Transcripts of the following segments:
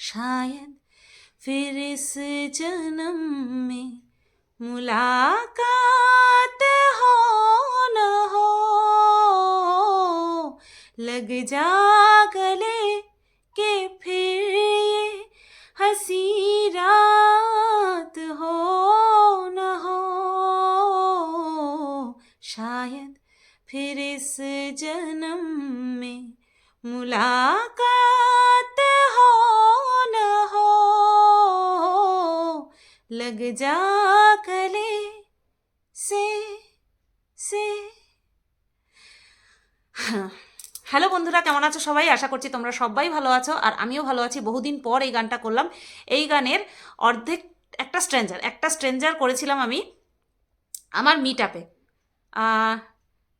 शायद फिर इस जन्म में मुलाकात हो न हो। लग जा गले के फिर ये हँसी रात हो न हो। शायद फिर इस जन्म में मुलाकात लग जा गले से से হ্যালো বন্ধুরা কেমন আছো সবাই আশা করছি তোমরা সবাই ভালো আছো আর আমিও ভালো আছি বহুদিন পর এই গানটা করলাম এই গানের অর্ধেক একটা স্ট্রেঞ্জার একটা স্ট্রেঞ্জার করেছিলাম আমি আমার মিট আপে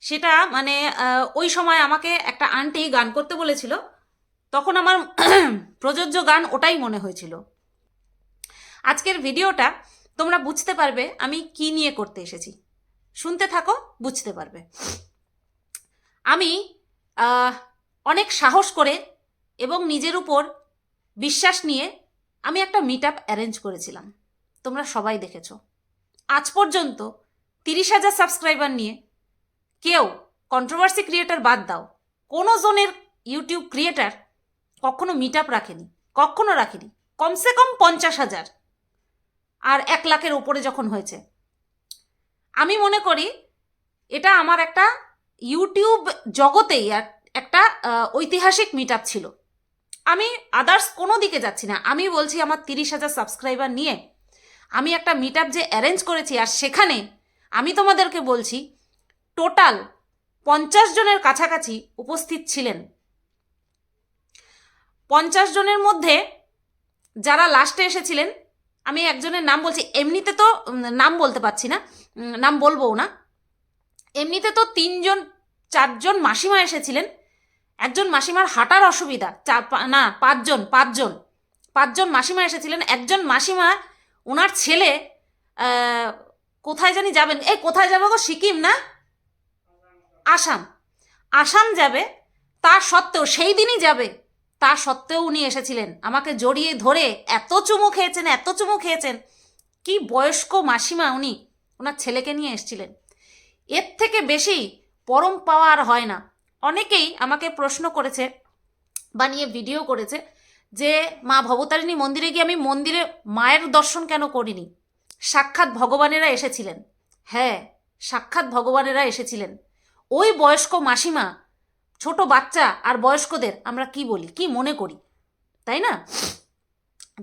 সেটা মানে আহ, ওই সময় আমাকে একটা আন্টি গান করতে বলেছিল তখন আমার প্রযোজ্য গান ওটাই মনে হয়েছিল আজকের ভিডিওটা তোমরা বুঝতে পারবে আমি কি নিয়ে করতে এসেছি। শুনতে থাকো, বুঝতে পারবে। আমি অনেক সাহস করে এবং নিজের উপর বিশ্বাস নিয়ে আমি একটা মিট আপ অ্যারেঞ্জ করেছিলাম। তোমরা সবাই দেখেছ। আজ পর্যন্ত তিরিশ হাজার সাবস্ক্রাইবার নিয়ে কেউ কন্ট্রোভার্সি ক্রিয়েটার বাদ দাও। কোনো জনের ইউটিউব ক্রিয়েটার কখনো মিট আপ রাখেনি, কখনো রাখেনি। কমসে কম পঞ্চাশ হাজার। আর এক লাখের ওপরে যখন হয়েছে। আমি মনে করি এটা আমার একটা ইউটিউব জগতেই একটা ঐতিহাসিক মিট ছিল। আমি আদার্স কোনো দিকে যাচ্ছি না। আমি বলছি আমার তিরিশ হাজার সাবস্ক্রাইবার নিয়ে আমি একটা মিট যে অ্যারেঞ্জ করেছি আর সেখানে আমি তোমাদেরকে বলছি টোটাল পঞ্চাশ জনের কাছাকাছি উপস্থিত ছিলেন। পঞ্চাশ জনের মধ্যে যারা লাস্টে এসেছিলেন আমি একজনের নাম বলছি, এমনিতে তো নাম বলতে পারছি না নাম বলব না। এমনিতে তো তিনজন, চারজন মাসিমা এসেছিলেন। একজন মাসিমার হাঁটার অসুবিধা, চার না, পাঁচজন পাঁচজন পাঁচজন মাসিমা এসেছিলেন। একজন মাসিমা, ওনার ছেলে কোথায় জানি যাবেন? এই, কোথায় যাবে গো? সিকিম না? আসাম। আসাম যাবে তা সত্ত্বেও সেই দিনই যাবে। তা সত্ত্বেও উনি এসেছিলেন। আমাকে জড়িয়ে ধরে এত চুমু খেয়েছেন, এত চুমু খেয়েছেন। কি বয়স্ক মাসিমা উনি, ওনার ছেলেকে নিয়ে এসেছিলেন। এর থেকে বেশি পরম পাওয়া আর হয় না। অনেকেই আমাকে প্রশ্ন করেছে বানিয়ে ভিডিও করেছে যে, মা ভবতারিণী মন্দিরে গিয়ে আমি মন্দিরে মায়ের দর্শন কেন করিনি? সাক্ষাৎ ভগবানেরা এসেছিলেন। হ্যাঁ সাক্ষাৎ ভগবানেরা এসেছিলেন। ওই বয়স্ক মাসিমা ছোট বাচ্চা আর বয়স্কদের আমরা কি বলি, কি মনে করি, তাই না?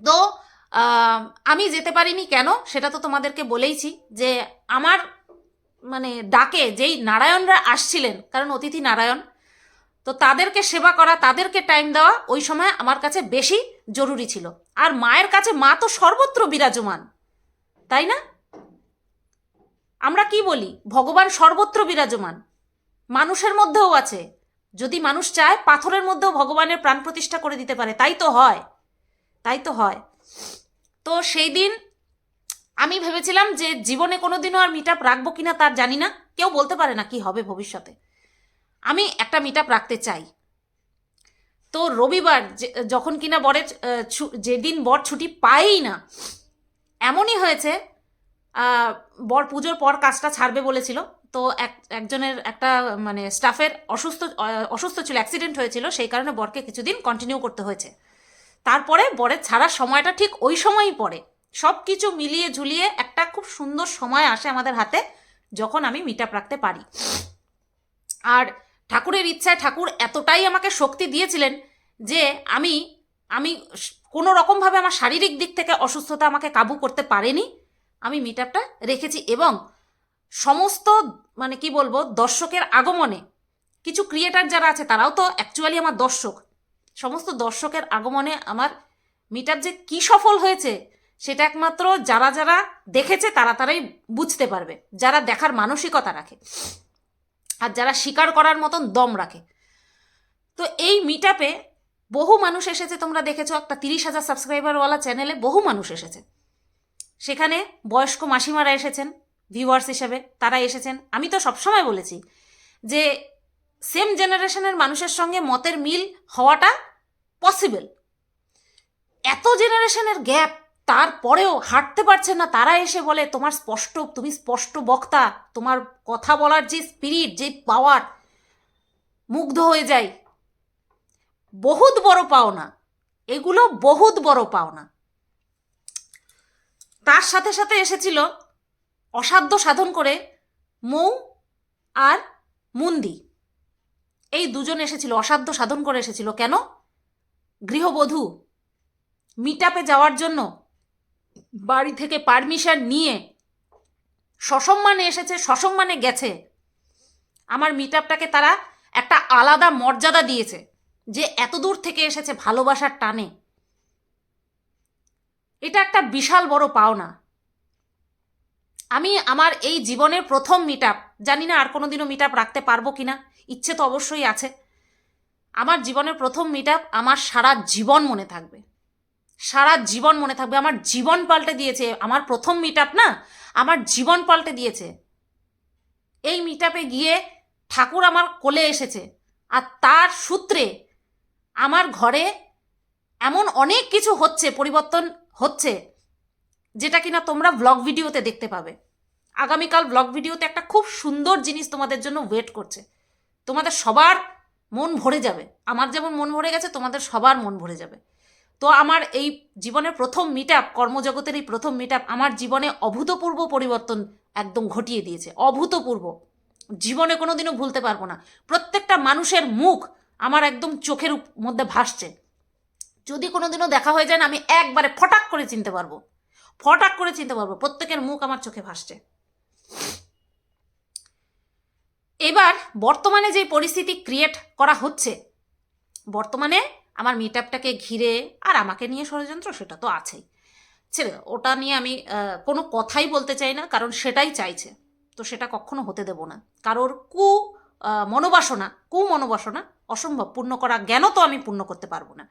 তো আমি যেতে পারিনি কেন সেটা তো তোমাদেরকে বলেইছি যে আমার মানে ডাকে যেই নারায়ণরা আসছিলেন, কারণ অতিথি নারায়ণ, তো তাদেরকে সেবা করা, তাদেরকে টাইম দেওয়া ওই সময় আমার কাছে বেশি জরুরি ছিল। আর মায়ের কাছে মা তো সর্বত্র বিরাজমান, তাই না? আমরা কি বলি, ভগবান সর্বত্র বিরাজমান, মানুষের মধ্যেও আছে। যদি মানুষ চায় পাথরের মধ্যেও ভগবানের প্রাণ প্রতিষ্ঠা করে দিতে পারে, তাই তো হয়। তাই তো হয়। তো সেই দিন আমি ভেবেছিলাম যে জীবনে কোনোদিনও আর মিট আপ রাখব কিনা তার জানি না। কেউ বলতে পারে না কি হবে ভবিষ্যতে। আমি একটা মিট আপ রাখতে চাই। তো রবিবার যখন কিনা বরের যেদিন বর ছুটি পায়ই না, এমনই হয়েছে বর পুজোর পর কাজটা ছাড়বে বলেছিল। তো এক, একজনের একটা মানে স্টাফের অসুস্থ অসুস্থ ছিল অ্যাক্সিডেন্ট হয়েছিল, সেই কারণে বরকে কিছুদিন কন্টিনিউ করতে হয়েছে। তারপরে বরের ছাড়ার সময়টা ঠিক ওই সময়ই পড়ে। সব কিছু মিলিয়ে ঝুলিয়ে একটা খুব সুন্দর সময় আসে আমাদের হাতে যখন আমি মিট আপ রাখতে পারি। আর ঠাকুরের ইচ্ছায় ঠাকুর এতটাই আমাকে শক্তি দিয়েছিলেন যে আমি আমি কোনো রকমভাবে আমার শারীরিক দিক থেকে অসুস্থতা আমাকে কাবু করতে পারেনি। আমি মিট আপটা রেখেছি এবং সমস্ত মানে কি বলব, দর্শকের আগমনে, কিছু ক্রিয়েটার যারা আছে, তারাও তো অ্যাকচুয়ালি আমার দর্শক। সমস্ত দর্শকের আগমনে আমার মিট আপ যে কী সফল হয়েছে, সেটা একমাত্র যারা যারা দেখেছে, তারা তারাই বুঝতে পারবে। যারা দেখার মানসিকতা রাখে আর যারা স্বীকার করার মতন দম রাখে। তো এই মিট বহু মানুষ এসেছে, তোমরা দেখেছ, একটা তিরিশ হাজার সাবস্ক্রাইবারওয়ালা চ্যানেলে বহু মানুষ এসেছে। সেখানে বয়স্ক মাসিমারা এসেছেন ভিউয়ার্স হিসেবে তারা এসেছেন। আমি তো সবসময় বলেছি যে সেম জেনারেশনের মানুষের সঙ্গে মতের মিল হওয়াটা পসিবল এত জেনারেশনের গ্যাপ তারপরেও হাঁটতে পারছে না, তারা এসে বলে, তোমার স্পষ্ট, তুমি স্পষ্ট বক্তা, তোমার কথা বলার যে স্পিরিট যে পাওয়ার মুগ্ধ হয়ে যায় বহুত বড় পাওনা, এগুলো বহুত বড় পাওনা। তার সাথে সাথে এসেছিল অসাধ্য সাধন করে মৌ আর মুন্দি। এই দুজন এসেছিল, অসাধ্য সাধন করে এসেছিল। কেন? গৃহবধূ মিট যাওয়ার জন্য বাড়ি থেকে পারমিশন নিয়ে সসম্মানে এসেছে, সসম্মানে গেছে। আমার মিট তারা একটা আলাদা মর্যাদা দিয়েছে যে এত দূর থেকে এসেছে ভালোবাসার টানে। এটা একটা বিশাল বড় পাওনা। আমি আমার এই জীবনের প্রথম মিট আপ জানি না আর কোনোদিনও মিট আপ রাখতে পারব কি না ইচ্ছে তো অবশ্যই আছে। আমার জীবনের প্রথম মিট আপ আমার সারা জীবন মনে থাকবে। সারা জীবন মনে থাকবে। আমার জীবন পাল্টে দিয়েছে। আমার প্রথম মিট আপ না, আমার জীবন পাল্টে দিয়েছে। এই মিট আপে গিয়ে ঠাকুর আমার কোলে এসেছে। আর তার সূত্রে আমার ঘরে এমন অনেক কিছু হচ্ছে, পরিবর্তন হচ্ছে, যেটা কিনা তোমরা ব্লগ ভিডিওতে দেখতে পাবে। আগামীকাল ব্লগ ভিডিওতে একটা খুব সুন্দর জিনিস তোমাদের জন্য ওয়েট করছে। তোমাদের সবার মন ভরে যাবে। আমার যেমন মন ভরে গেছে, তোমাদের সবার মন ভরে যাবে। তো আমার এই জীবনের প্রথম মিট আপ কর্মজগতের এই প্রথম মিট আপ আমার জীবনে অভূতপূর্ব পরিবর্তন একদম ঘটিয়ে দিয়েছে। অভূতপূর্ব। জীবনে কোনোদিনও ভুলতে পারব না। প্রত্যেকটা মানুষের মুখ আমার একদম চোখের মধ্যে ভাসছে। যদি কোনোদিনও দেখা হয়ে যায় না, আমি একবারে ফটাক করে চিনতে পারব। ফটাক করে চিনতে পারব। প্রত্যেকের মুখ আমার চোখে ভাসছে। এবার বর্তমানে যে পরিস্থিতি ক্রিয়েট করা হচ্ছে বর্তমানে আমার মিট আপটাকে ঘিরে আর আমাকে নিয়ে ষড়যন্ত্র সেটা তো আছেই। দাও, ওটা নিয়ে আমি কোনো কথাই বলতে চাই না কারণ সেটাই চাইছে। তো সেটা কখনো হতে দেব না। কারোর কু মনোবাসনা কু মনোবাসনা অসম্ভব। পূর্ণ করা জ্ঞানও তো আমি পূর্ণ করতে পারব না।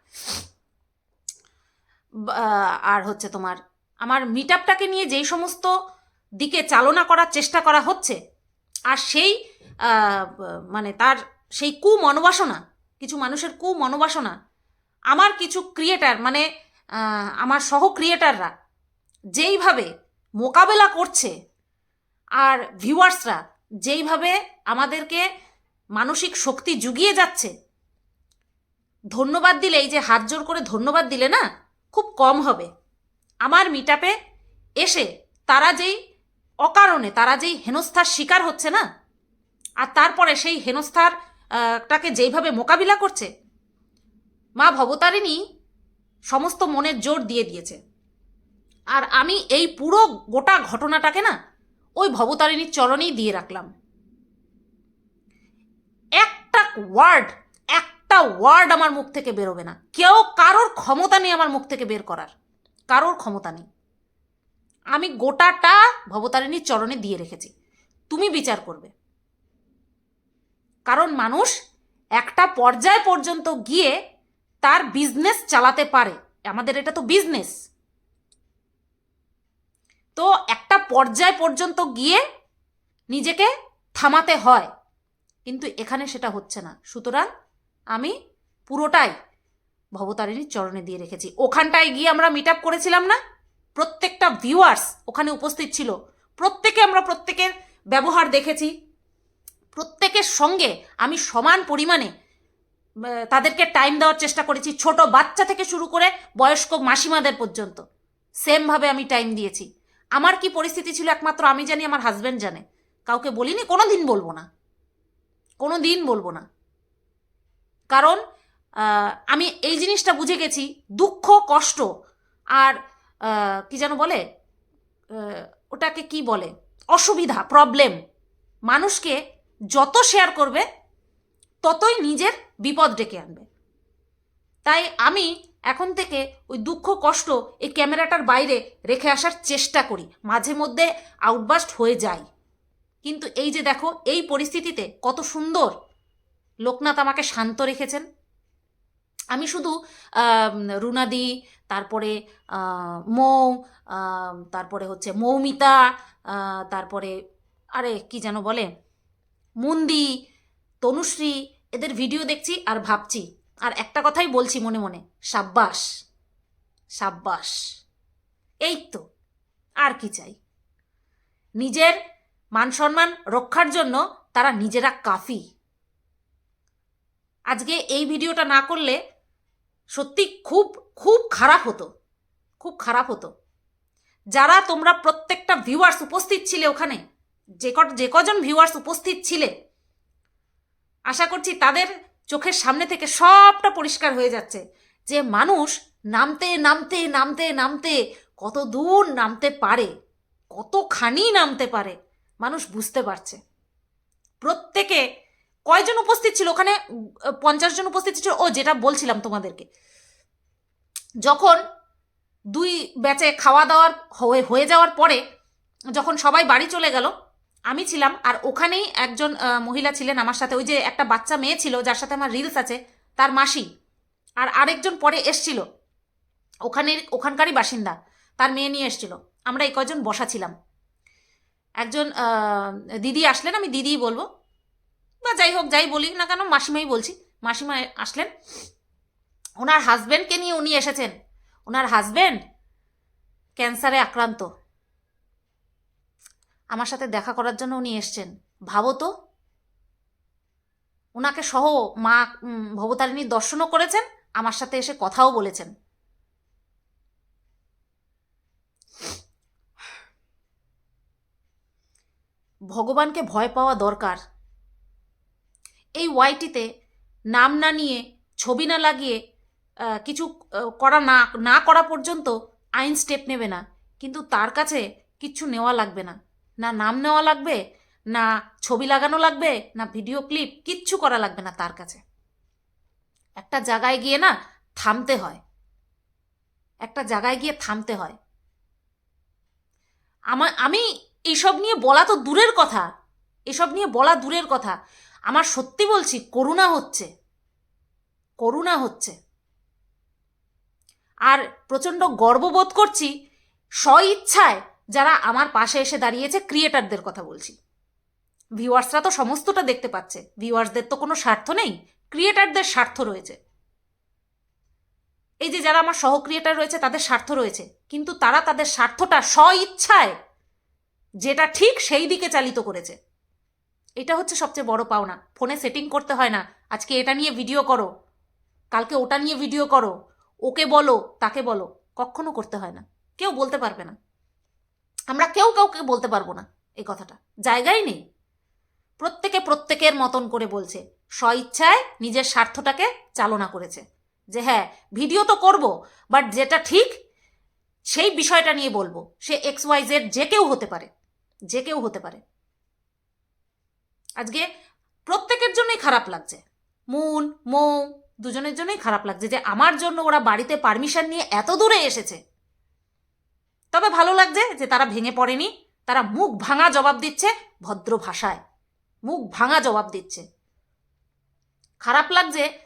আর হচ্ছে তোমার আমার মিট আপটাকে নিয়ে যেই সমস্ত দিকে চালনা করার চেষ্টা করা হচ্ছে আর সেই মানে তার সেই কু মনোবাসনা কিছু মানুষের কু মনোবাসনা আমার কিছু ক্রিয়েটার মানে আমার সহ ক্রিয়েটাররা যেইভাবে মোকাবেলা করছে আর ভিউয়ার্সরা যেইভাবে আমাদেরকে মানসিক শক্তি জুগিয়ে যাচ্ছে, ধন্যবাদ দিলে, এই যে হাত জোর করে ধন্যবাদ দিলে না, খুব কম হবে। আমার মিট এসে তারা যেই অকারণে, তারা যেই হেনস্থার শিকার হচ্ছে না আর তারপরে সেই হেনস্থার টাকে যেইভাবে মোকাবিলা করছে, মা ভবতারিণী সমস্ত মনের জোর দিয়ে দিয়েছে। আর আমি এই পুরো গোটা ঘটনাটাকে না ওই ভবতারিণীর চরণেই দিয়ে রাখলাম। একটা ওয়ার্ড একটা ওয়ার্ড আমার মুখ থেকে বেরোবে না। কেউ কারোর ক্ষমতা নেই আমার মুখ থেকে বের করার। কারোর ক্ষমতা নেই। আমি গোটাটা ভবতারিণীর চরণে দিয়ে রেখেছি। তুমি বিচার করবে। কারণ মানুষ একটা পর্যায় পর্যন্ত গিয়ে তার বিজনেস চালাতে পারে। আমাদের এটা তো বিজনেস তো একটা পর্যায় পর্যন্ত গিয়ে নিজেকে থামাতে হয়। কিন্তু এখানে সেটা হচ্ছে না। সুতরাং আমি পুরোটাই ভবতারিণীর চরণে দিয়ে রেখেছি। ওখানটায় গিয়ে আমরা মিট আপ করেছিলাম না? প্রত্যেকটা ভিউয়ার্স ওখানে উপস্থিত ছিল। প্রত্যেকে আমরা প্রত্যেকের ব্যবহার দেখেছি। প্রত্যেকের সঙ্গে আমি সমান পরিমাণে তাদেরকে টাইম দেওয়ার চেষ্টা করেছি ছোট বাচ্চা থেকে শুরু করে বয়স্ক মাসিমাদের পর্যন্ত। সেমভাবে আমি টাইম দিয়েছি। আমার কি পরিস্থিতি ছিল একমাত্র আমি জানি, আমার হাজব্যান্ড জানে। কাউকে বলিনি কোনো দিন বলব না। কোনো দিন বলব না। কারণ আমি এই জিনিসটা বুঝে গেছি, দুঃখ, কষ্ট আর কি যেন বলে ওটাকে কি বলে, অসুবিধা প্রবলেম মানুষকে যত শেয়ার করবে, ততই নিজের বিপদ ডেকে আনবে। তাই আমি এখন থেকে ওই দুঃখ, কষ্ট এই ক্যামেরাটার বাইরে রেখে আসার চেষ্টা করি। মাঝে মধ্যে আউটবাস্ট হয়ে যায় কিন্তু এই যে দেখো, এই পরিস্থিতিতে কত সুন্দর লোকনাথ আমাকে শান্ত রেখেছেন। আমি শুধু রুনাদি, তারপরে মৌ তারপরে হচ্ছে মৌমিতা তারপরে, আরে, কি যেন বলে? মুন্দি, তনুশ্রী, এদের ভিডিও দেখছি আর ভাবছি। আর একটা কথাই বলছি মনে মনে, সাব্বাস সাব্বাস। এই তো, আর কি চাই? নিজের মান সম্মান রক্ষার জন্য তারা নিজেরা কাফি। আজকে এই ভিডিওটা না করলে সত্যি খুব খুব খারাপ হতো, খুব খারাপ হতো। যারা তোমরা প্রত্যেকটা ভিউয়ার্স উপস্থিত ছিলে ওখানে যে ক যে কজন ভিউয়ার্স উপস্থিত ছিলে আশা করছি তাদের চোখের সামনে থেকে সবটা পরিষ্কার হয়ে যাচ্ছে যে মানুষ নামতে নামতে নামতে নামতে কত দূর নামতে পারে, কতখানি নামতে পারে, মানুষ বুঝতে পারছে। প্রত্যেকে কয়জন উপস্থিত ছিল? ওখানে পঞ্চাশ জন উপস্থিত ছিল? ও, যেটা বলছিলাম তোমাদেরকে। যখন দুই ব্যাচে খাওয়া দাওয়ার হয়ে হয়ে যাওয়ার পরে, যখন সবাই বাড়ি চলে গেল আমি ছিলাম আর ওখানেই একজন মহিলা ছিলেন আমার সাথে। ওই যে একটা বাচ্চা মেয়ে ছিল, যার সাথে আমার রিলস আছে, তার মাসি। আর আরেকজন পরে এসছিল। ওখানের, ওখানকারই বাসিন্দা। তার মেয়ে নিয়ে এসছিল। আমরা এই কজন বসা ছিলাম। একজন দিদি আসলেন, আমি দিদিই বলব। বা যাই হোক, যাই বলি না কেন, মাসিমাই বলছি। মাসিমা আসলেন। ওনার হাজব্যান্ডকে নিয়ে উনি এসেছেন। ওনার হাজব্যান্ড ক্যান্সারে আক্রান্ত। আমার সাথে দেখা করার জন্য উনি এসছেন। ভাবো তো। ওনাকে সহ মা ভবতারিণীর দর্শনও করেছেন, আমার সাথে এসে কথাও বলেছেন। ভগবানকে ভয় পাওয়া দরকার। এই ওয়াইটিতে নাম না নিয়ে, ছবি না লাগিয়ে কিছু করা না না করা পর্যন্ত আইন স্টেপ নেবে না। কিন্তু তার কাছে কিচ্ছু নেওয়া লাগবে না। না নাম নেওয়া লাগবে, না ছবি লাগানো লাগবে, না ভিডিও ক্লিপ, কিচ্ছু করা লাগবে না তার কাছে। একটা জায়গায় গিয়ে না থামতে হয়। একটা জায়গায় গিয়ে থামতে হয়। আমার আমি এইসব নিয়ে বলা তো দূরের কথা। এসব নিয়ে বলা দূরের কথা। আমার সত্যি বলছি, করুণা হচ্ছে। করুণা হচ্ছে। আর প্রচণ্ড গর্ববোধ করছি স্ব ইচ্ছায় যারা আমার পাশে এসে দাঁড়িয়েছে ক্রিয়েটারদের কথা বলছি। ভিউয়ার্সরা তো সমস্তটা দেখতে পাচ্ছে। ভিউয়ার্সদের তো কোনো স্বার্থ নেই ক্রিয়েটারদের স্বার্থ রয়েছে। এই যে যারা আমার সহ ক্রিয়েটার রয়েছে, তাদের স্বার্থ রয়েছে, কিন্তু তারা তাদের স্বার্থটা স্ব ইচ্ছায় যেটা ঠিক সেই দিকে চালিত করেছে। এটা হচ্ছে সবচেয়ে বড় পাওনা। ফোনে সেটিং করতে হয় না, আজকে এটা নিয়ে ভিডিও করো, কালকে ওটা নিয়ে ভিডিও করো, ওকে বলো, তাকে বলো, কখনো করতে হয় না। কেউ বলতে পারবে না। আমরা কেউ কাউকে বলতে পারব না এই কথাটা। জায়গাই নেই। প্রত্যেকে প্রত্যেকের মতন করে বলছে। স্ব ইচ্ছায় নিজের স্বার্থটাকে চালনা করেছে। যে হ্যাঁ ভিডিও তো করব বাট যেটা ঠিক সেই বিষয়টা নিয়ে বলব। সে এক্স ওয়াই জেড যে কেউ হতে পারে, যে কেউ হতে পারে। আজকে প্রত্যেকের জন্যই খারাপ লাগছে। মুন, মৌ, দুজনের জন্যই খারাপ লাগছে যে আমার জন্য ওরা বাড়িতে পারমিশন নিয়ে এত দূরে এসেছে। তবে ভালো লাগছে যে তারা ভেঙে পড়েনি। তারা মুখ ভাঙা জবাব দিচ্ছে ভদ্র ভাষায়। মুখ ভাঙা জবাব দিচ্ছে। খারাপ লাগছে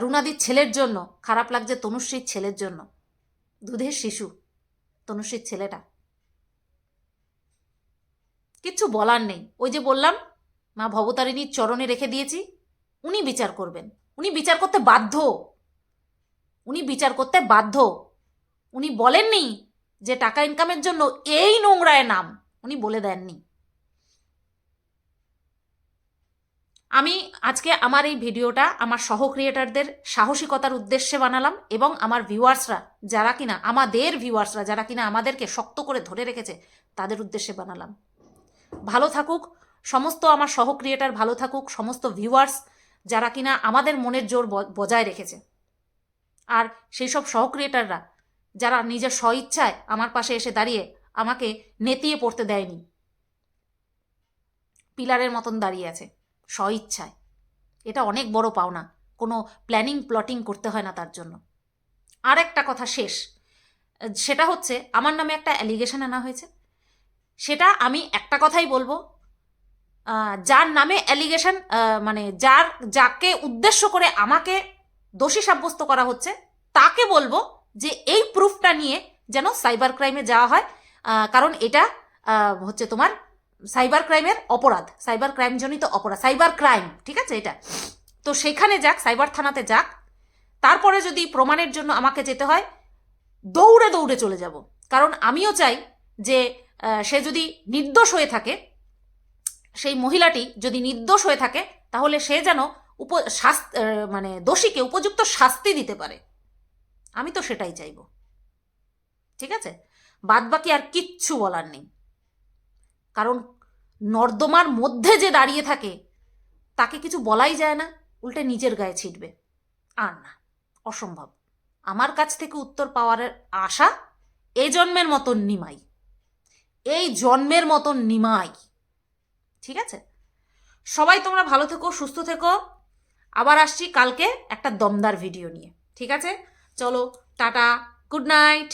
রুনাদির ছেলের জন্য। খারাপ লাগছে তনুশ্রীর ছেলের জন্য। দুধের শিশু, তনুশ্রীর ছেলেটা। কিচ্ছু বলার নেই। ওই যে বললাম, মা ভবতারিণীর চরণে রেখে দিয়েছি। উনি বিচার করবেন। উনি বিচার করতে বাধ্য। উনি বিচার করতে বাধ্য। উনি বলেননি যে টাকা ইনকামের জন্য এই নোংরায় নাম, উনি বলে দেননি। আমি আজকে আমার এই ভিডিওটা আমার সহ ক্রিয়েটারদের সাহসিকতার উদ্দেশ্যে বানালাম এবং আমার ভিউয়ার্সরা যারা কিনা, আমাদের ভিউয়ার্সরা যারা কিনা আমাদেরকে শক্ত করে ধরে রেখেছে, তাদের উদ্দেশ্যে বানালাম। ভালো থাকুক, সমস্ত আমার সহ ক্রিয়েটার ভালো থাকুক, সমস্ত ভিউয়ার্স যারা কিনা আমাদের মনের জোর বজায় রেখেছে। আর সেই সব সহ ক্রিয়েটাররা যারা নিজের স্বইচ্ছায় আমার পাশে এসে দাঁড়িয়ে আমাকে নেতিয়ে পড়তে দেয়নি। পিলারের মতন দাঁড়িয়ে আছে, স্বইচ্ছায়। এটা অনেক বড় পাওনা, কোনো প্ল্যানিং, প্লটিং করতে হয় না তার জন্য। আর একটা কথা শেষ, সেটা হচ্ছে আমার নামে একটা অ্যালিগেশন আনা হয়েছে। সেটা আমি একটা কথাই বলব যার নামে অ্যালিগেশন মানে যার, যাকে উদ্দেশ্য করে আমাকে দোষী সাব্যস্ত করা হচ্ছে, তাকে বলব যে এই প্রুফটা নিয়ে যেন সাইবার ক্রাইমে যাওয়া হয় কারণ এটা হচ্ছে তোমার সাইবার ক্রাইমের অপরাধ সাইবার ক্রাইম জনিত অপরাধ সাইবার ক্রাইম ঠিক আছে এটা? তো সেখানে যাক সাইবার থানাতে যাক, তারপরে যদি প্রমাণের জন্য আমাকে যেতে হয়, দৌড়ে দৌড়ে চলে যাব। কারণ আমিও চাই যে সে যদি নির্দোষ হয়ে থাকে, সেই মহিলাটি যদি নির্দোষ হয়ে থাকে, তাহলে সে যেন উপ, শাস্তি মানে দোষীকে উপযুক্ত শাস্তি দিতে পারে। আমি তো সেটাই চাইব। ঠিক আছে? বাদ বাকি আর কিচ্ছু বলার নেই। কারণ নর্দমার মধ্যে যে দাঁড়িয়ে থাকে, তাকে কিছু বলাই যায় না, উল্টে নিজের গায়ে ছিটবে। আর না, অসম্ভব। আমার কাছ থেকে উত্তর পাওয়ার আশা এই জন্মের মতন নিমাই। এই জন্মের মতন নিমাই। ঠিক আছে? সবাই তোমরা ভালো থেকো, সুস্থ থেকো। আবার আসছি কালকে একটা দমদার ভিডিও নিয়ে। ঠিক আছে? চলো টাটা গুড নাইট।